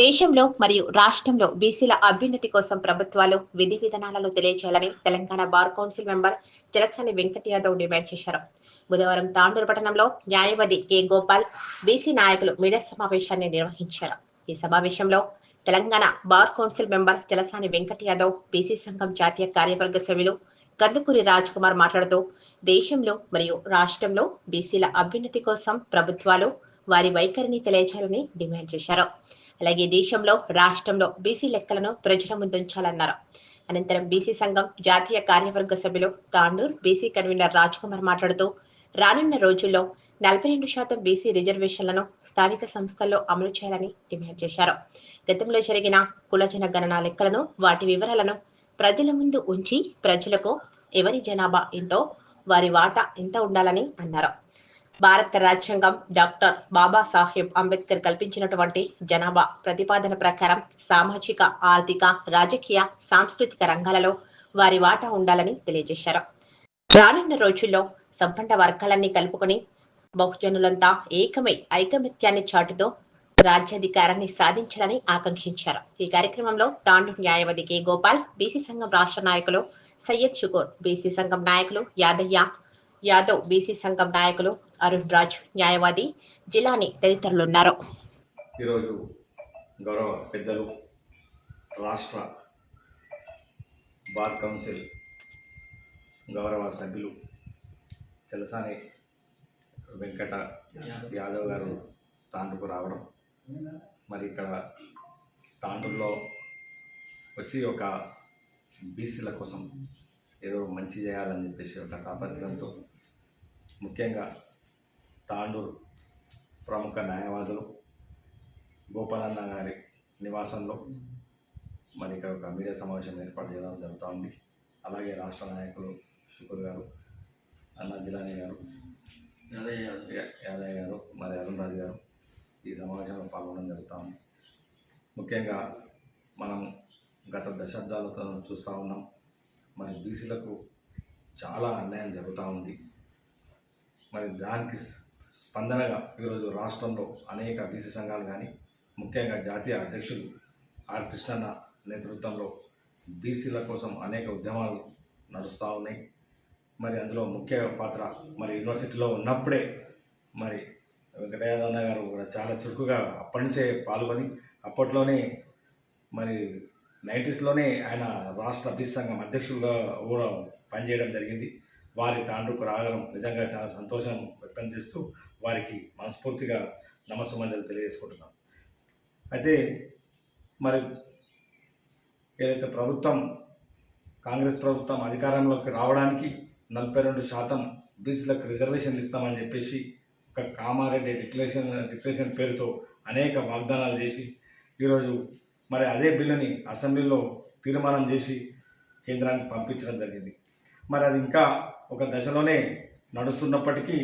దేశంలో మరియు రాష్ట్రంలో బీసీల అభ్యున్నతి కోసం ప్రభుత్వాలు విధి విధానాలను తెలియజేయాలని Telangana bar council member Jalasani Venkata Yadav demand చేశారు. బుధవారం తాండూరు పట్టణంలో న్యాయవాది కె. గోపాల్ బీసీ నాయకులు మీడియా సమావేశాన్ని నిర్వహించారు. ఈ సమావేశంలో Telangana bar council member Jalasani Venkata Yadav BC సంఘం జాతీయ కార్యవర్గ సభ్యులు కందుకూరి రాజ్ కుమార్ మాట్లాడుతూ దేశంలో మరియు రాష్ట్రంలో బీసీల అభ్యున్నతి కోసం ప్రభుత్వాలు వారి వైఖరిని తెలియజేయాలని డిమాండ్ చేశారు. అలాగే దేశంలో రాష్ట్రంలో బీసీ లెక్కలను ప్రజల ముందుంచాలన్నారు. అనంతరం బీసీ సంఘం జాతీయ కార్యవర్గ సభ్యులు తాండూర్ బీసీ కన్వీనర్ రాజ్ కుమార్ మాట్లాడుతూ రానున్న రోజుల్లో నలభై రెండు శాతం బీసీ రిజర్వేషన్లను స్థానిక సంస్థల్లో అమలు చేయాలని డిమాండ్ చేశారు. గతంలో జరిగిన కులజన గణన లెక్కలను వాటి వివరాలను ప్రజల ముందు ఉంచి ప్రజలకు ఎవరి జనాభా ఎంతో వారి వాటా ఎంత ఉండాలని అన్నారు. భారత రాజ్యాంగం డాక్టర్ బాబాసాహెబ్ అంబేద్కర్ కల్పించినటువంటి జనాభా ప్రతిపాదన ప్రకారం సామాజిక ఆర్థిక రాజకీయ సాంస్కృతిక రంగాలలో వారి వాటా ఉండాలని తెలియజేశారు. రానున్న రోజుల్లో సంపన్న వర్గాలన్నీ కలుపుకొని బహుజనులంతా ఏకమై ఐకమత్యాన్ని చాటుతో రాజ్యాధికారాన్ని సాధించాలని ఆకాంక్షించారు. ఈ కార్యక్రమంలో తాండూరు న్యాయవాది కె గోపాల్ బీసీ సంఘం రాష్ట్ర నాయకులు సయ్యద్ షుకూర్ బీసీ సంఘం నాయకులు యాదయ్య యాదవ్ బీసీ సంఘం నాయకులు అరుణ్ రాజ్ న్యాయవాది జిలాని తదితరులున్నారు ఈరోజు గౌరవ పెద్దలు రాష్ట్ర బార్ కౌన్సిల్ గౌరవ సభ్యులు తెలసాని వెంకట యాదవ్ గారు తాండ్రుకు రావడం. మరి ఇక్కడ తాండ్రులో వచ్చి ఒక బీసీల కోసం ఏదో మంచి చేయాలని చెప్పేసి ఒక తాపత్రయంతో ముఖ్యంగా తాండూరు ప్రముఖ న్యాయవాదులు గోపాలన్న గారి నివాసంలో మరి ఇక్కడ ఒక మీడియా సమావేశం ఏర్పాటు చేయడం జరుగుతూ ఉంది అలాగే రాష్ట్ర నాయకులు శుకుర్ గారు అన్న జిలానీ గారు యాదయ్య యాదయ్య గారు మరి అరుణ్ రాజు గారు ఈ సమావేశంలో పాల్గొనడం జరుగుతూ ఉంది ముఖ్యంగా మనం గత దశాబ్దాలతో చూస్తూ ఉన్నాం. మరి బీసీలకు చాలా అన్యాయం జరుగుతూ ఉంది. మరి దానికి స్పందనగా ఈరోజు రాష్ట్రంలో అనేక బీసీ సంఘాలు కానీ ముఖ్యంగా జాతీయ అధ్యక్షులు ఆర్ కృష్ణన్న నేతృత్వంలో బీసీల కోసం అనేక ఉద్యమాలు నడుస్తూ ఉన్నాయి. మరి అందులో ముఖ్య పాత్ర మరి యూనివర్సిటీలో ఉన్నప్పుడే మరి వెంకటయాదన్న గారు కూడా చాలా చురుకుగా అప్పటి నుంచే పాల్గొని అప్పట్లోనే మరి నైంటీస్లోనే ఆయన రాష్ట్ర బీసీ సంఘం అధ్యక్షులుగా కూడా పనిచేయడం జరిగింది. వారి తాండ్రుకు రావడం నిజంగా చాలా సంతోషం వ్యక్తం చేస్తూ వారికి మనస్ఫూర్తిగా నమస్సుమంజలు తెలియజేసుకుంటున్నాం. అయితే మరి ఏదైతే ప్రభుత్వం కాంగ్రెస్ ప్రభుత్వం అధికారంలోకి రావడానికి నలభై రెండు శాతం బీసీలకు రిజర్వేషన్లు ఇస్తామని చెప్పేసి ఒక కామారెడ్డి డిక్లరేషన్ డిక్లరేషన్ పేరుతో అనేక వాగ్దానాలు చేసి ఈరోజు మరి అదే బిల్లుని అసెంబ్లీలో తీర్మానం చేసి కేంద్రానికి పంపించడం జరిగింది. మరి అది ఇంకా ఒక దశలోనే నడుస్తున్నప్పటికీ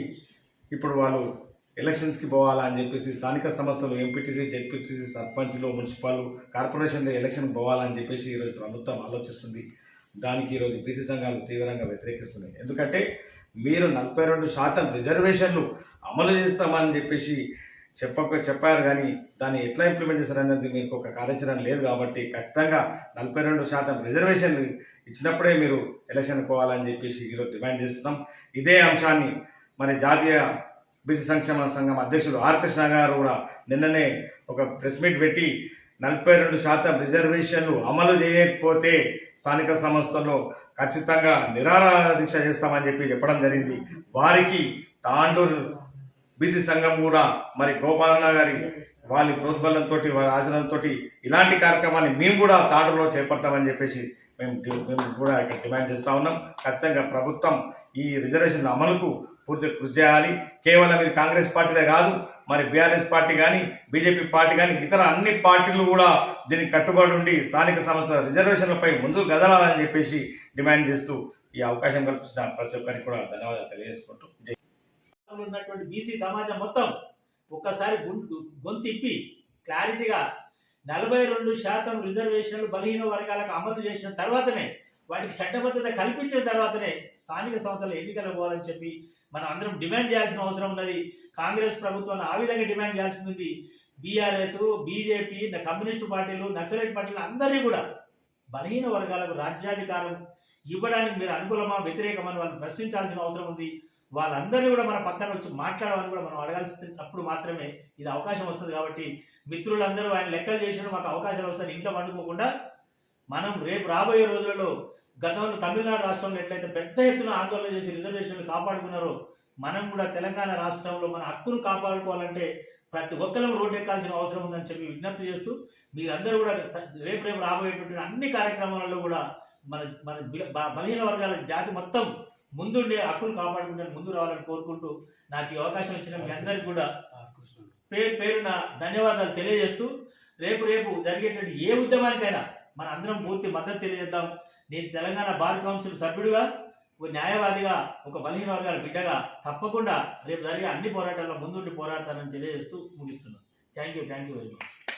ఇప్పుడు వాళ్ళు ఎలక్షన్స్కి పోవాలా అని చెప్పేసి స్థానిక సంస్థలు ఎంపీటీసీ జెడ్పీటీసీ సర్పంచ్లు మున్సిపల్ కార్పొరేషన్లు ఎలక్షన్కి పోవాలని చెప్పేసి ఈరోజు ప్రభుత్వం ఆలోచిస్తుంది. దానికి ఈరోజు బీసీ సంఘాలు తీవ్రంగా వ్యతిరేకిస్తున్నాయి. ఎందుకంటే మీరు నలభై రెండు శాతం రిజర్వేషన్లు అమలు చేస్తామని చెప్పేసి చెప్పక చెప్పారు కానీ దాన్ని ఎట్లా ఇంప్లిమెంట్ చేశారనేది మీకు ఒక కార్యాచరణ లేదు కాబట్టి ఖచ్చితంగా నలభై రెండు శాతం రిజర్వేషన్లు ఇచ్చినప్పుడే మీరు ఎలక్షన్ పోవాలని చెప్పేసి ఈరోజు డిమాండ్ చేస్తున్నాం. ఇదే అంశాన్ని మరి జాతీయ బీసీ సంక్షేమ సంఘం అధ్యక్షులు ఆర్ కృష్ణ గారు కూడా నిన్ననే ఒక ప్రెస్ మీట్ పెట్టి నలభై రెండు శాతం రిజర్వేషన్లు అమలు చేయకపోతే స్థానిక సంస్థల్లో ఖచ్చితంగా నిరాహార దీక్ష చేస్తామని చెప్పి చెప్పడం జరిగింది. వారికి తాండూరు బీసీ సంఘం కూడా మరి గోపాలన్న గారి వాళ్ళ ప్రోద్బలంతో వారి ఆచరణతో ఇలాంటి కార్యక్రమాన్ని మేము కూడా తాడులో చేపడతామని చెప్పేసి మేము మేము కూడా ఇక్కడ డిమాండ్ చేస్తూ ఉన్నాం. ఖచ్చితంగా ప్రభుత్వం ఈ రిజర్వేషన్ల అమలుకు పూర్తి కృషి చేయాలి. కేవలం ఇది కాంగ్రెస్ పార్టీదే కాదు మరి బీఆర్ఎస్ పార్టీ కానీ బీజేపీ పార్టీ కానీ ఇతర అన్ని పార్టీలు కూడా దీనికి కట్టుబడి ఉండి స్థానిక సంస్థల రిజర్వేషన్లపై ముందుకు కదలాలని చెప్పేసి డిమాండ్ చేస్తూ ఈ అవకాశం కల్పిస్తున్న ప్రతి ఒక్కరికి కూడా ధన్యవాదాలు తెలియజేసుకుంటూ. జై ఉన్నటువంటి బీసీ సమాజం మొత్తం ఒక్కసారి గొంతిప్పి క్లారిటీగా నలభై రెండు శాతం రిజర్వేషన్లు బలహీన వర్గాలకు అమలు చేసిన తర్వాతనే వాటికి చట్టబద్ధత కల్పించిన తర్వాతనే స్థానిక సంస్థల ఎన్నికలు పోవాలని చెప్పి మనం అందరం డిమాండ్ చేయాల్సిన అవసరం ఉన్నది. కాంగ్రెస్ ప్రభుత్వాన్ని ఆ విధంగా డిమాండ్ చేయాల్సి ఉంది. బీఆర్ఎస్ బీజేపీ కమ్యూనిస్టు పార్టీలు నక్సలైట్ పార్టీలు అందరినీ కూడా బలహీన వర్గాలకు రాజ్యాధికారం ఇవ్వడానికి మీరు అనుకూలమా వ్యతిరేకమని వాళ్ళని ప్రశ్నించాల్సిన అవసరం ఉంది. వాళ్ళందరినీ కూడా మన పక్కన వచ్చి మాట్లాడమని కూడా మనం అడగాల్సినప్పుడు మాత్రమే ఇది అవకాశం వస్తుంది కాబట్టి మిత్రులందరూ ఆయన లెక్కలు చేసిన మాకు అవకాశాలు వస్తాయి ఇంట్లో పండుకోకుండా మనం రేపు రాబోయే రోజులలో గతంలో తమిళనాడు రాష్ట్రంలో ఎట్లయితే పెద్ద ఎత్తున ఆందోళన చేసి రిజర్వేషన్లు కాపాడుకున్నారో మనం కూడా తెలంగాణ రాష్ట్రంలో మన హక్కును కాపాడుకోవాలంటే ప్రతి ఒక్కరం రోడ్డు ఎక్కాల్సిన అవసరం ఉందని చెప్పి విజ్ఞప్తి చేస్తూ మీరందరూ కూడా రేపు రేపు రాబోయేటువంటి అన్ని కార్యక్రమాలలో కూడా మన మన బలహీన వర్గాల జాతి మొత్తం ముందుండే హక్కులు కాపాడుకుంటే ముందు రావాలని కోరుకుంటూ నాకు ఈ అవకాశం ఇచ్చిన మీ అందరికి కూడా పేరు పేరున ధన్యవాదాలు తెలియజేస్తూ రేపు రేపు జరిగేటువంటి ఏ ఉద్యమానికైనా మన అందరం పూర్తి మద్దతు తెలియజేద్దాం. నేను తెలంగాణ బార్ కౌన్సిల్ సభ్యుడిగా ఒక న్యాయవాదిగా ఒక బలహీన వర్గాల బిడ్డగా తప్పకుండా రేపు జరిగే అన్ని పోరాటాల్లో ముందుండి పోరాడతానని తెలియజేస్తూ ముగిస్తున్నాను. Thank you thank you very much